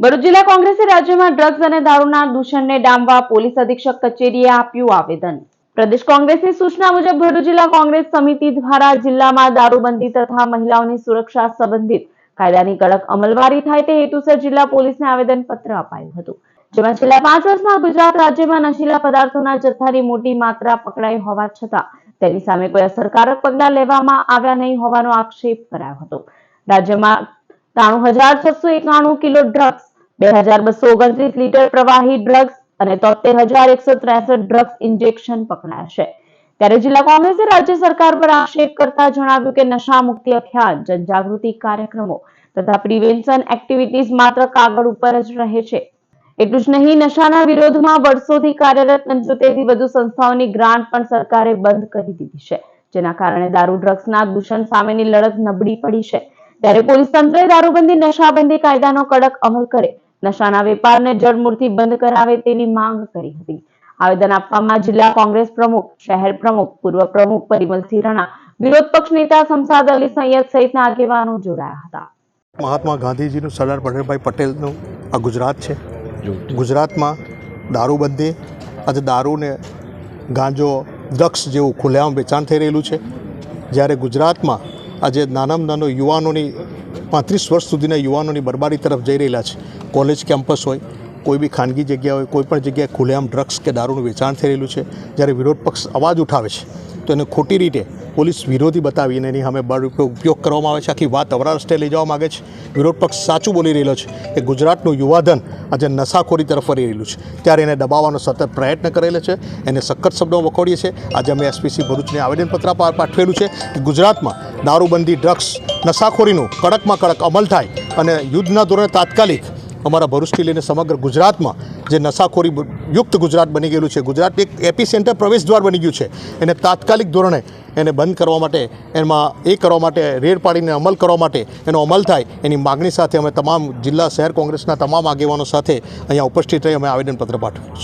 ભરૂચ જિલ્લા કોંગ્રેસે રાજ્યમાં ડ્રગ્સ અને દારૂના દૂષણને ડામવા પોલીસ અધિક્ષક કચેરીએ આપ્યું આવેદન. પ્રદેશ કોંગ્રેસની સૂચના મુજબ ભરૂચ જિલ્લા કોંગ્રેસ સમિતિ દ્વારા જિલ્લામાં દારૂબંધી તથા મહિલાઓની સુરક્ષા સંબંધિત કાયદાની કડક અમલવારી થાય તે હેતુસર જિલ્લા પોલીસને આવેદનપત્ર અપાયું હતું. જેમાં છેલ્લા પાંચ વર્ષમાં ગુજરાત રાજ્યમાં નશીલા પદાર્થોના જથ્થાની મોટી માત્રા પકડાઈ હોવા છતાં તેની સામે કોઈ અસરકારક પગલાં લેવામાં આવ્યા નહીં હોવાનો આક્ષેપ કરાયો હતો. રાજ્યમાં ત્રાણું હજાર છસો એકાણું કિલો ડ્રગ્સ બે હજાર બસો ઓગણત્રીસ લીટર પ્રવાહી ડ્રગ્સ અને તોતેર હજાર એકસો ત્રેસઠ ડ્રગ્સ ઇન્જેક્શન પકડાયા ત્યારે જિલ્લા કોંગ્રેસે રાજ્ય સરકાર પર આક્ષેપ કરતા જણાવ્યું કે નશા મુક્તિ અભિયાન, જનજાગૃતિ કાર્યક્રમો તથા પ્રિવેન્શન એક્ટિવિટીઝ માત્ર કાગળ ઉપર જ રહે છે. એટલું જ નહીં, નશાના વિરોધમાં વર્ષોથી કાર્યરત પંચોતેરથી વધુ સંસ્થાઓની ગ્રાન્ટ પણ સરકારે બંધ કરી દીધી છે, જેના કારણે દારૂ ડ્રગ્સના દૂષણ સામેની લડત નબળી પડી છે. ત્યારે પોલીસ તંત્રએ દારૂબંધી, નશાબંધી કાયદાનો કડક અમલ કરે, નશાના વેપારને જડમૂળથી બંધ કરાવે તેવી માંગ કરી હતી. આવેદન આપવામાં જિલ્લા કોંગ્રેસ પ્રમુખ, શહેર પ્રમુખ, પૂર્વ પ્રમુખ પરિમલસિંહ રાણા વિરોધ પક્ષ નેતા શમસાદ અલી સૈયદ સહિતના આગેવાનો જોડાયા હતા. મહાત્મા ગાંધીજીનું સરદાર વલ્લભભાઈ પટેલનું આ ગુજરાત છે. ગુજરાતમાં દારૂબંધી, આજે દારૂને ગાંજો, ડ્રગ્સ જેવું ખુલ્લેઆમ વેચાણ થઈ રહેલું છે. જ્યારે ગુજરાતમાં આજે નાનામાં નાનો યુવાનોની પાંત્રીસ વર્ષ સુધીના યુવાનોની બરબારી તરફ જઈ રહેલા છે. કોલેજ કેમ્પસ હોય, કોઈ બી ખાનગી જગ્યા હોય, કોઈ પણ જગ્યાએ ખુલ્લેઆમ ડ્રગ્સ કે દારૂનું વેચાણ થઈ રહેલું છે. જ્યારે વિરોધ પક્ષ અવાજ ઉઠાવે છે તો એને ખોટી રીતે પોલીસ વિરોધી બતાવીને એની સામે બળ ઉપયોગ કરવામાં આવે છે. આખી વાત અવરા રસ્તે લઈ જવા માગે છે. વિરોધ પક્ષ સાચું બોલી રહેલો છે કે ગુજરાતનું યુવાધન આજે નશાખોરી તરફ ફરી રહેલું છે. ત્યારે એને દબાવવાનો સતત પ્રયત્ન કરેલો છે. એને સખત શબ્દો વખોડીએ છીએ આજે અમે એસપીસી ભરૂચને આવેદનપત્ર પાઠવેલું છે કે ગુજરાતમાં દારૂબંધી, ડ્રગ્સ, નશાખોરીનું કડકમાં કડક અમલ થાય અને યુદ્ધના ધોરણે તાત્કાલિક અમારા ભરૂચથી લઈને સમગ્ર ગુજરાતમાં જે નશાખોરી યુક્ત ગુજરાત બની ગયેલું છે. ગુજરાત એક એપી સેન્ટર પ્રવેશ દ્વાર બની ગયું છે. એને તાત્કાલિક ધોરણે એને બંધ કરવા માટે, એમાં એ કરવા માટે, રેડ પાડીને અમલ કરવા માટે એનો અમલ થાય એની માગણી સાથે અમે તમામ જિલ્લા શહેર કોંગ્રેસના તમામ આગેવાનો સાથે અહીંયા ઉપસ્થિત રહી અમે આવેદનપત્ર પાઠવ્યું